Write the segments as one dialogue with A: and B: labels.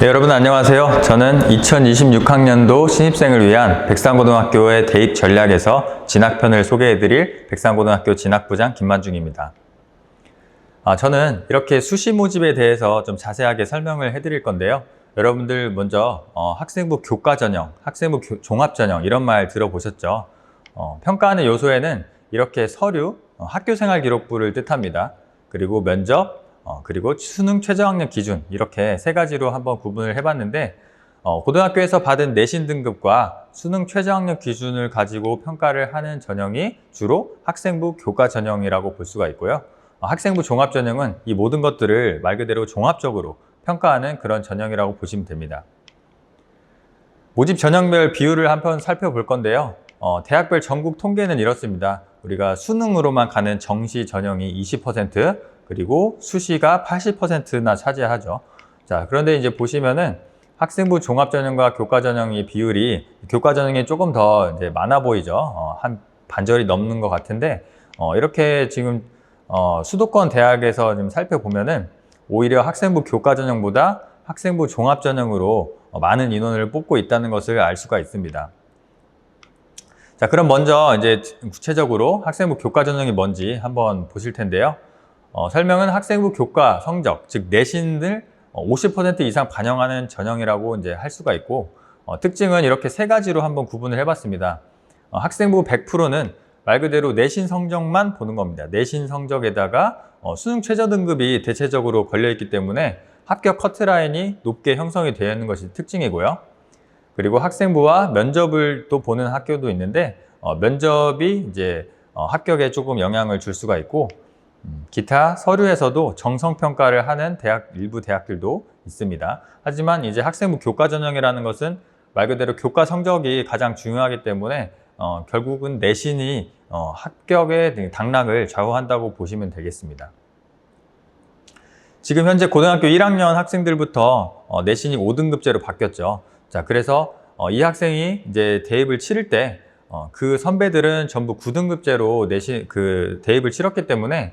A: 네, 여러분 안녕하세요. 저는 2026학년도 신입생을 위한 백상고등학교의 대입 전략에서 진학편을 소개해드릴 백상고등학교 진학부장 김만중입니다. 아, 저는 이렇게 수시 모집에 대해서 좀 자세하게 설명을 해드릴 건데요. 여러분들 먼저 어, 학생부 교과 전형, 학생부 교- 종합 전형 이런 말 들어보셨죠? 어, 평가하는 요소에는 이렇게 서류, 어, 학교생활 기록부를 뜻합니다. 그리고 면접, 어, 그리고 수능 최저학력 기준 이렇게 세 가지로 한번 구분을 해봤는데 어, 고등학교에서 받은 내신 등급과 수능 최저학력 기준을 가지고 평가를 하는 전형이 주로 학생부 교과 전형이라고 볼 수가 있고요. 어, 학생부 종합 전형은 이 모든 것들을 말 그대로 종합적으로 평가하는 그런 전형이라고 보시면 됩니다. 모집 전형별 비율을 한번 살펴볼 건데요. 어, 대학별 전국 통계는 이렇습니다. 우리가 수능으로만 가는 정시 전형이 20%, 그리고 수시가 80%나 차지하죠. 자, 그런데 이제 보시면은 학생부 종합 전형과 교과 전형의 비율이 교과 전형이 조금 더 이제 많아 보이죠. 어, 한 반절이 넘는 것 같은데 어, 이렇게 지금 어, 수도권 대학에서 좀 살펴보면은 오히려 학생부 교과 전형보다 학생부 종합 전형으로 어, 많은 인원을 뽑고 있다는 것을 알 수가 있습니다. 자, 그럼 먼저 이제 구체적으로 학생부 교과 전형이 뭔지 한번 보실 텐데요. 어, 설명은 학생부 교과 성적, 즉 내신을 어, 50% 이상 반영하는 전형이라고 이제 할 수가 있고 어, 특징은 이렇게 세 가지로 한번 구분을 해봤습니다. 어, 학생부 100%는 말 그대로 내신 성적만 보는 겁니다. 내신 성적에다가 어, 수능 최저 등급이 대체적으로 걸려 있기 때문에 합격 커트라인이 높게 형성이 되어 있는 것이 특징이고요. 그리고 학생부와 면접을 또 보는 학교도 있는데 어, 면접이 이제 어, 합격에 조금 영향을 줄 수가 있고 음, 기타 서류에서도 정성 평가를 하는 대학 일부 대학들도 있습니다. 하지만 이제 학생부 교과 전형이라는 것은 말 그대로 교과 성적이 가장 중요하기 때문에 어, 결국은 내신이 어, 합격의 당락을 좌우한다고 보시면 되겠습니다. 지금 현재 고등학교 1학년 학생들부터 어, 내신이 5등급제로 바뀌었죠. 자, 그래서 어, 이 학생이 이제 대입을 치를 때 어, 그 선배들은 전부 9등급제로 내신 그 대입을 치렀기 때문에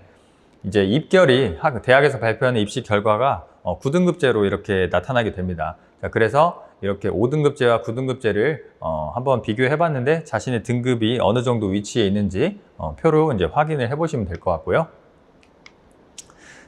A: 이제 입결이 학- 대학에서 발표하는 입시 결과가 어, 9등급제로 이렇게 나타나게 됩니다. 자, 그래서 이렇게 5등급제와 9등급제를 어, 한번 비교해 봤는데 자신의 등급이 어느 정도 위치에 있는지 어, 표로 이제 확인을 해 보시면 될 것 같고요.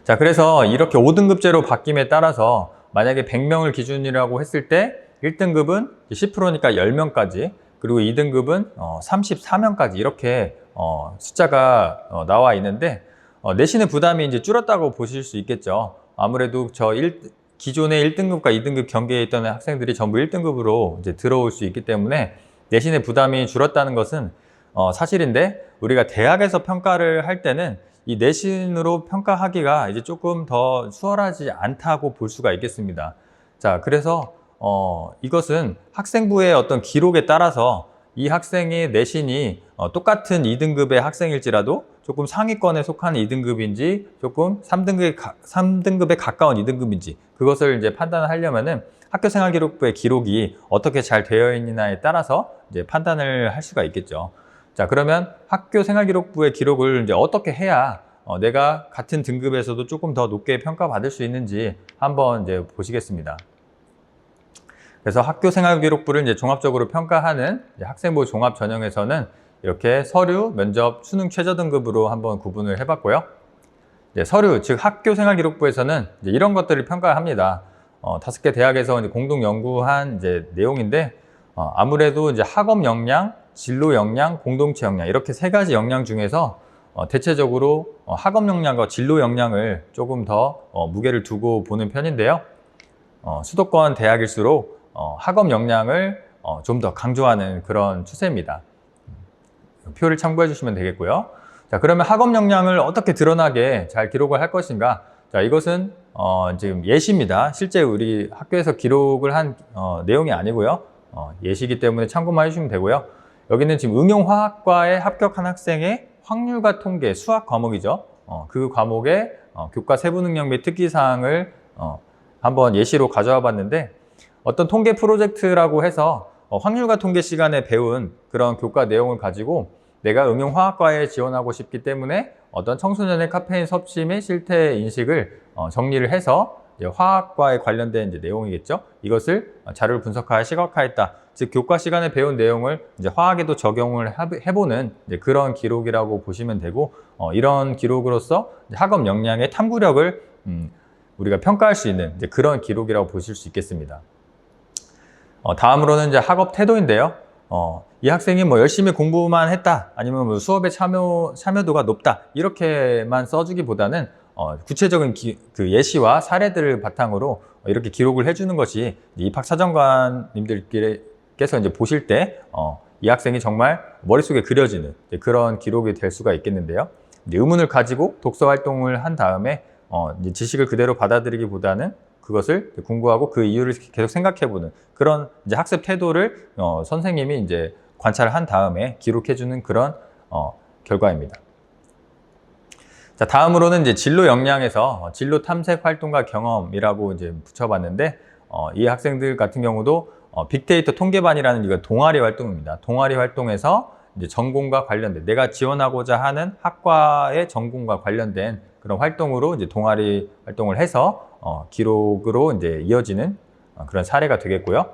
A: 자, 그래서 이렇게 5등급제로 바뀜에 따라서 만약에 100명을 기준이라고 했을 때 1등급은 10%니까 10명까지 그리고 2등급은 34명까지 이렇게 어, 숫자가 어, 나와 있는데 어, 내신의 부담이 이제 줄었다고 보실 수 있겠죠. 아무래도 저 1, 기존의 1등급과 2등급 경계에 있던 학생들이 전부 1등급으로 이제 들어올 수 있기 때문에 내신의 부담이 줄었다는 것은 어, 사실인데 우리가 대학에서 평가를 할 때는 이 내신으로 평가하기가 이제 조금 더 수월하지 않다고 볼 수가 있겠습니다. 자, 그래서 어, 이것은 학생부의 어떤 기록에 따라서 이 학생의 내신이 어, 똑같은 2등급의 학생일지라도 조금 상위권에 속하는 2등급인지 조금 3등급에, 가, 3등급에 가까운 2등급인지 그것을 이제 판단을 하려면은 학교생활기록부의 기록이 어떻게 잘 되어 있느냐에 따라서 이제 판단을 할 수가 있겠죠. 자, 그러면 학교생활기록부의 기록을 이제 어떻게 해야 어, 내가 같은 등급에서도 조금 더 높게 평가받을 수 있는지 한번 이제 보시겠습니다. 그래서 학교생활기록부를 이제 종합적으로 평가하는 이제 학생부 종합 전형에서는 이렇게 서류, 면접, 수능 최저 등급으로 한번 구분을 해봤고요. 서류, 즉 학교 생활 기록부에서는 이제 이런 것들을 평가합니다. 어, 다섯 개 대학에서 이제 공동 연구한 이제 내용인데 어, 아무래도 이제 학업 역량, 진로 역량, 공동체 역량 이렇게 세 가지 역량 중에서 어, 대체적으로 어, 학업 역량과 진로 역량을 조금 더 어, 무게를 두고 보는 편인데요. 어, 수도권 대학일수록 어, 학업 역량을 어, 좀 더 강조하는 그런 추세입니다. 음, 표를 참고해 주시면 되겠고요. 자, 그러면 학업 역량을 어떻게 드러나게 잘 기록을 할 것인가? 자, 이것은 어, 지금 예시입니다. 실제 우리 학교에서 기록을 한 어, 내용이 아니고요. 어, 예시이기 때문에 참고만 해주시면 되고요. 여기는 지금 응용화학과에 합격한 학생의 확률과 통계, 수학 과목이죠. 어, 그 과목의 어, 교과 세부 능력 및 특기 사항을 어, 한번 예시로 가져와 봤는데 어떤 통계 프로젝트라고 해서 어, 확률과 통계 시간에 배운 그런 교과 내용을 가지고 내가 응용화학과에 지원하고 싶기 때문에 어떤 청소년의 카페인 섭취 및 실태 인식을 어, 정리를 해서 화학과에 관련된 이제 내용이겠죠. 이것을 자료를 분석하여 시각화했다. 즉 교과 시간에 배운 내용을 이제 화학에도 적용을 하- 해보는 그런 기록이라고 보시면 되고 어, 이런 기록으로서 학업 역량의 탐구력을 음, 우리가 평가할 수 있는 그런 기록이라고 보실 수 있겠습니다. 어, 다음으로는 이제 학업 태도인데요. 어, 이 학생이 뭐 열심히 공부만 했다, 아니면 뭐 수업에 참여, 참여도가 높다, 이렇게만 써주기보다는 어, 구체적인 기- 그 예시와 사례들을 바탕으로 이렇게 기록을 해주는 것이 입학 사정관님들께서 이제 보실 때, 어, 이 학생이 정말 머릿속에 그려지는 그런 기록이 될 수가 있겠는데요. 의문을 가지고 독서 활동을 한 다음에 어, 지식을 그대로 받아들이기보다는 그것을 공부하고 그 이유를 계속 생각해보는 그런 이제 학습 태도를 어, 선생님이 이제 관찰을 한 다음에 기록해주는 그런 어, 결과입니다. 자, 다음으로는 이제 진로 역량에서 어, 진로 탐색 활동과 경험이라고 이제 붙여봤는데 어, 이 학생들 같은 경우도 어, 빅데이터 통계반이라는 이거 동아리 활동입니다. 동아리 활동에서 이제 전공과 관련된 내가 지원하고자 하는 학과의 전공과 관련된 그런 활동으로 이제 동아리 활동을 해서 어, 기록으로 이제 이어지는 어, 그런 사례가 되겠고요.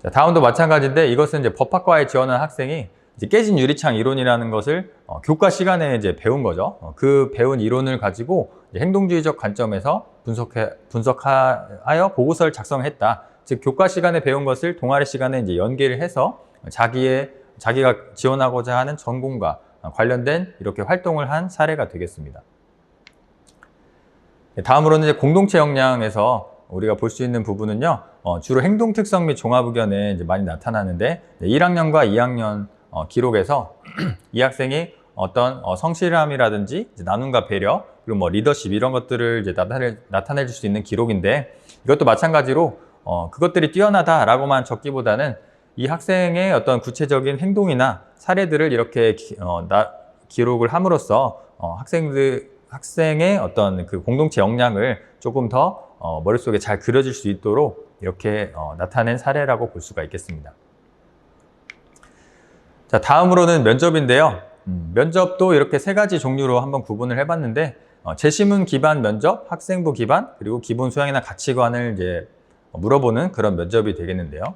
A: 자, 다음도 마찬가지인데 이것은 이제 법학과에 지원한 학생이 이제 깨진 유리창 이론이라는 것을 어, 교과 시간에 이제 배운 거죠. 어, 그 배운 이론을 가지고 행동주의적 관점에서 분석해, 분석하여 보고서를 작성했다. 즉 교과 시간에 배운 것을 동아리 시간에 이제 연계를 해서 자기의 자기가 지원하고자 하는 전공과 관련된 이렇게 활동을 한 사례가 되겠습니다. 네, 다음으로는 이제 공동체 역량에서 우리가 볼 수 있는 부분은요, 어, 주로 행동 특성 및 종합 의견에 이제 많이 나타나는데, 네, 1학년과 2학년 어, 기록에서 이 학생이 어떤 어, 성실함이라든지 나눔과 배려, 그리고 뭐 리더십 이런 것들을 이제 나타낼, 나타낼 수 있는 기록인데, 이것도 마찬가지로 어, 그것들이 뛰어나다라고만 적기보다는 이 학생의 어떤 구체적인 행동이나 사례들을 이렇게 기, 어, 나, 기록을 함으로써 어, 학생들 학생의 어떤 그 공동체 역량을 조금 더 어, 머릿속에 잘 그려질 수 있도록 이렇게 어, 나타낸 사례라고 볼 수가 있겠습니다. 자, 다음으로는 면접인데요. 음, 면접도 이렇게 세 가지 종류로 한번 구분을 해봤는데 어, 재시문 기반 면접, 학생부 기반, 그리고 기본 수양이나 가치관을 이제 물어보는 그런 면접이 되겠는데요.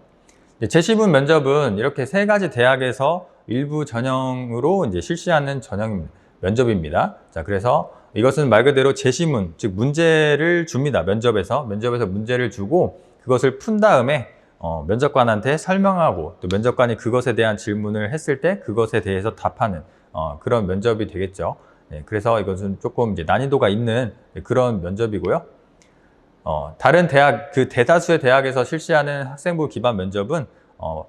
A: 이제 재시문 면접은 이렇게 세 가지 대학에서 일부 전형으로 이제 실시하는 전형 면접입니다. 자, 그래서 이것은 말 그대로 재시문, 즉 문제를 줍니다. 면접에서 면접에서 문제를 주고 그것을 푼 다음에 어, 면접관한테 설명하고 또 면접관이 그것에 대한 질문을 했을 때 그것에 대해서 답하는 어, 그런 면접이 되겠죠. 네, 그래서 이것은 조금 이제 난이도가 있는 그런 면접이고요. 어, 다른 대학 그 대다수의 대학에서 실시하는 학생부 기반 면접은 어,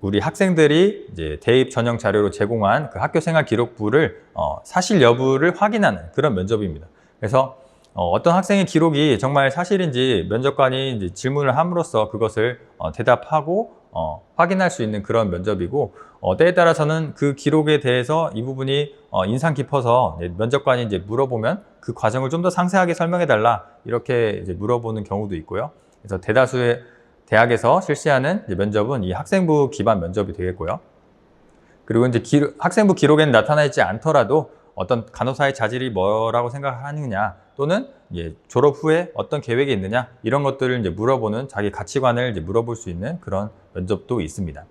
A: 우리 학생들이 이제 대입 전형 자료로 제공한 그 학교 생활 기록부를 어, 사실 여부를 확인하는 그런 면접입니다. 그래서 어, 떤 학생의 기록이 정말 사실인지 면접관이 질문을 함으로써 그것을 어, 대답하고 어, 확인할 수 있는 그런 면접이고 어, 때에 따라서는 그 기록에 대해서 이 부분이 어, 인상 깊어서 면접관이 이제 물어보면 그 과정을 좀 더 상세하게 설명해 달라 이렇게 이제 물어보는 경우도 있고요. 그래서 대다수의 대학에서 실시하는 면접은 이 학생부 기반 면접이 되겠고요. 그리고 이제 기, 학생부 기록에는 나타나 있지 않더라도 어떤 간호사의 자질이 뭐라고 생각하느냐 또는 이제 졸업 후에 어떤 계획이 있느냐 이런 것들을 이제 물어보는 자기 가치관을 이제 물어볼 수 있는 그런 면접도 있습니다.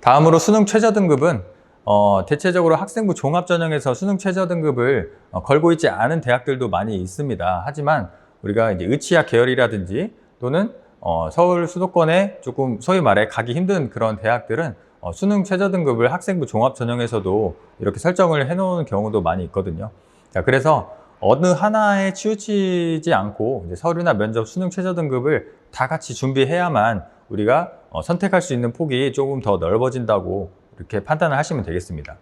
A: 다음으로 수능 최저 등급은 어, 대체적으로 학생부 종합 전형에서 수능 최저 등급을 어, 걸고 있지 않은 대학들도 많이 있습니다. 하지만 우리가 이제 의치학 계열이라든지 또는 어, 서울 수도권에 조금 소위 말해 가기 힘든 그런 대학들은 어, 수능 최저 등급을 학생부 종합 전형에서도 이렇게 설정을 해놓은 경우도 많이 있거든요. 자, 그래서 어느 하나에 치우치지 않고 이제 서류나 면접 수능 최저 등급을 다 같이 준비해야만 우리가 어, 선택할 수 있는 폭이 조금 더 넓어진다고 이렇게 판단을 하시면 되겠습니다.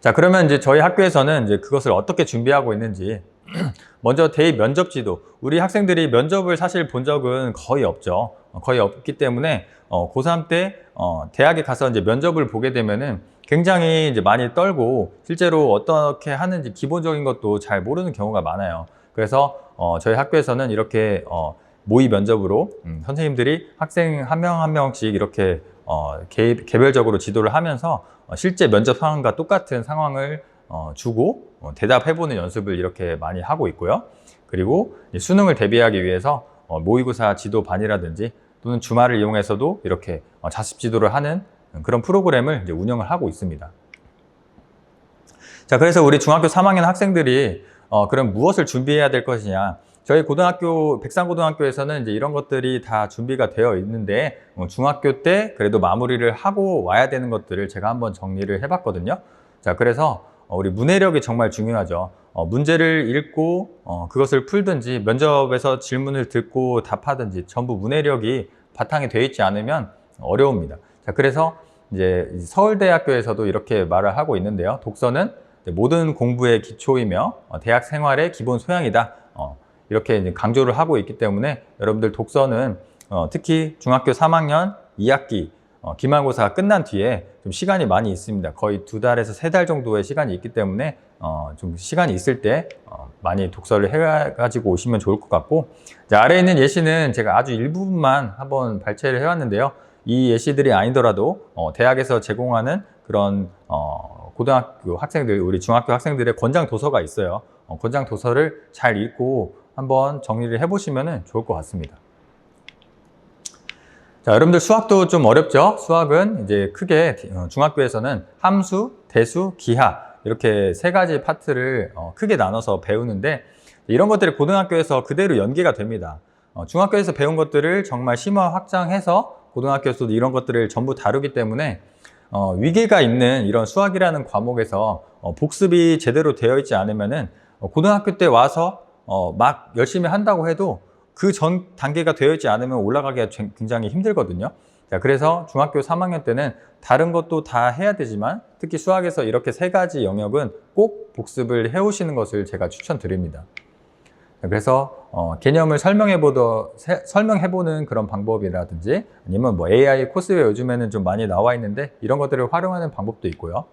A: 자, 그러면 이제 저희 학교에서는 이제 그것을 어떻게 준비하고 있는지 먼저 대입 면접 지도. 우리 학생들이 면접을 사실 본 적은 거의 없죠. 어, 거의 없기 때문에 어, 고3 때 어, 대학에 가서 이제 면접을 보게 되면은 굉장히 이제 많이 떨고 실제로 어떻게 하는지 기본적인 것도 잘 모르는 경우가 많아요. 그래서 어, 저희 학교에서는 이렇게 어, 모의 면접으로 음, 선생님들이 학생 한 명 한 명씩 이렇게 어, 개, 개별적으로 지도를 하면서 어, 실제 면접 상황과 똑같은 상황을 어, 주고 어, 대답해보는 연습을 이렇게 많이 하고 있고요. 그리고 수능을 대비하기 위해서 어, 모의고사 지도반이라든지 또는 주말을 이용해서도 이렇게 어, 자습 지도를 하는 그런 프로그램을 운영을 하고 있습니다. 자, 그래서 우리 중학교 3학년 학생들이 어, 그럼 무엇을 준비해야 될 것이냐? 저희 고등학교 백산고등학교에서는 이제 이런 것들이 다 준비가 되어 있는데 어, 중학교 때 그래도 마무리를 하고 와야 되는 것들을 제가 한번 정리를 해봤거든요. 자, 그래서 어, 우리 문해력이 정말 중요하죠. 어, 문제를 읽고 어, 그것을 풀든지 면접에서 질문을 듣고 답하든지 전부 문해력이 바탕이 되어 있지 않으면 어려웁니다. 자, 그래서 이제 서울대학교에서도 이렇게 말을 하고 있는데요. 독서는 모든 공부의 기초이며 어, 대학 생활의 기본 소양이다. 어, 이렇게 강조를 하고 있기 때문에 여러분들 독서는 어, 특히 중학교 3학년 2학기 어, 기말고사가 끝난 뒤에 좀 시간이 많이 있습니다. 거의 두 달에서 세 달 정도의 시간이 있기 때문에 어, 좀 시간이 있을 때 어, 많이 독서를 해가지고 오시면 좋을 것 같고 자, 아래에 있는 예시는 제가 아주 일부분만 한번 발췌를 해왔는데요. 이 예시들이 아니더라도 어, 대학에서 제공하는 그런 어, 고등학교 학생들, 우리 중학교 학생들의 권장 도서가 있어요. 어, 권장 도서를 잘 읽고 한번 정리를 해보시면 좋을 것 같습니다. 자, 여러분들 수학도 좀 어렵죠? 수학은 이제 크게 어, 중학교에서는 함수, 대수, 기하 이렇게 세 가지 파트를 어, 크게 나눠서 배우는데 이런 것들이 고등학교에서 그대로 연계가 됩니다. 어, 중학교에서 배운 것들을 정말 심화 확장해서 고등학교에서도 이런 것들을 전부 다루기 때문에 어, 위계가 있는 이런 수학이라는 과목에서 어, 복습이 제대로 되어 있지 않으면은 어, 고등학교 때 와서 어, 막 열심히 한다고 해도 그 전 단계가 되어 있지 않으면 올라가기가 쟁- 굉장히 힘들거든요. 자, 그래서 중학교 3학년 때는 다른 것도 다 해야 되지만 특히 수학에서 이렇게 세 가지 영역은 꼭 복습을 해오시는 것을 제가 추천드립니다. 자, 그래서 어, 개념을 설명해보더, 세- 설명해보는 그런 방법이라든지 아니면 뭐 AI 코스에 요즘에는 좀 많이 나와 있는데 이런 것들을 활용하는 방법도 있고요.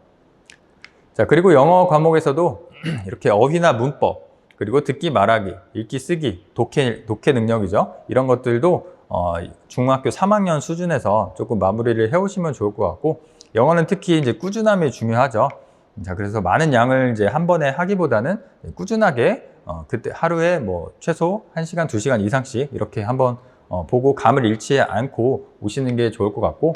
A: 자, 그리고 영어 과목에서도 이렇게 어휘나 문법, 그리고 듣기 말하기, 읽기 쓰기, 독해, 독해 능력이죠. 이런 것들도 어, 중학교 3학년 수준에서 조금 마무리를 해오시면 좋을 것 같고, 영어는 특히 이제 꾸준함이 중요하죠. 자, 그래서 많은 양을 이제 한 번에 하기보다는 꾸준하게 어, 그때 하루에 뭐 최소 1시간, 2시간 이상씩 이렇게 한번 어, 보고 감을 잃지 않고 오시는 게 좋을 것 같고,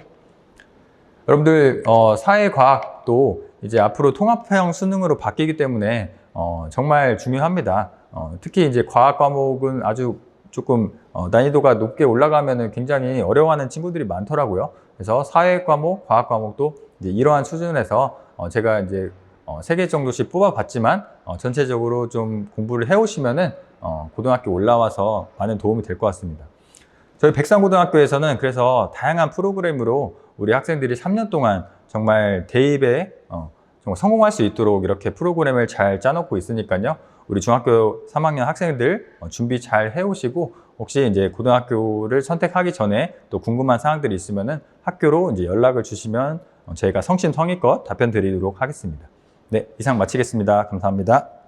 A: 여러분들 어, 사회과학도 이제 앞으로 통합형 수능으로 바뀌기 때문에 어, 정말 중요합니다. 어, 특히 이제 과학 과목은 아주 조금 어, 난이도가 높게 올라가면 굉장히 어려워하는 친구들이 많더라고요. 그래서 사회 과목, 과학 과목도 이러한 수준에서 어, 제가 이제 어, 세개 정도씩 뽑아봤지만 어, 전체적으로 좀 공부를 해오시면은 어, 고등학교 올라와서 많은 도움이 될 것 같습니다. 저희 백산고등학교에서는 그래서 다양한 프로그램으로 우리 학생들이 3년 동안 정말 대입에 어, 정말 성공할 수 있도록 이렇게 프로그램을 잘 짜놓고 있으니까요. 우리 중학교 3학년 학생들 어, 준비 잘 해오시고 혹시 이제 고등학교를 선택하기 전에 또 궁금한 사항들이 있으면은 학교로 이제 연락을 주시면 어, 저희가 성심성의껏 답변 드리도록 하겠습니다. 네, 이상 마치겠습니다. 감사합니다.